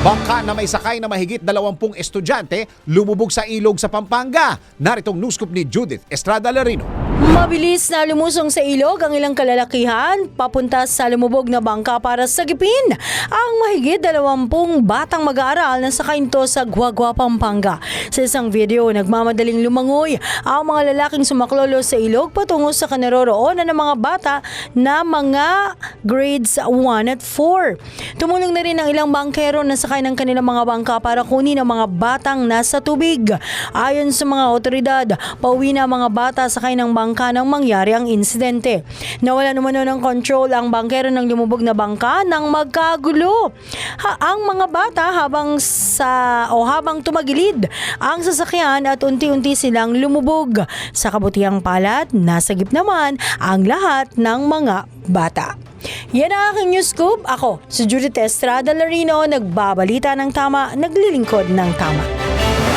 Bangka na may sakay na mahigit 20 estudyante lumubog sa ilog sa Pampanga. Naritong news scoop ni Judith Estrada Larino. Mabilis na lumusong sa ilog ang ilang kalalakihan papunta sa lumubog na bangka para sagipin ang mahigit 20 batang mag-aaral na sakayin to sa Guagua, Pampanga. Sa isang video, nagmamadaling lumangoy ang mga lalaking sumaklolo sa ilog patungo sa kanaroroonan ng mga bata na mga grades 1 at 4. Tumulong na rin ang ilang bangkero na sakay ng kanilang mga bangka para kunin ang mga batang nasa tubig. Ayon sa mga otoridad, pauwi na ang mga bata sakay ng bangka nang mangyari ang insidente. Nawala naman ng control ang bangkero ng lumubog na bangka nang magkagulo. Ha, ang mga bata habang sa o habang tumagilid ang sasakyan at unti-unti silang lumubog. Sa kabutihang palad, nasagip naman ang lahat ng mga bata. Yan ang aking news scoop. Ako, si Judith Estrada Larino, nagbabalita ng tama, naglilingkod ng tama.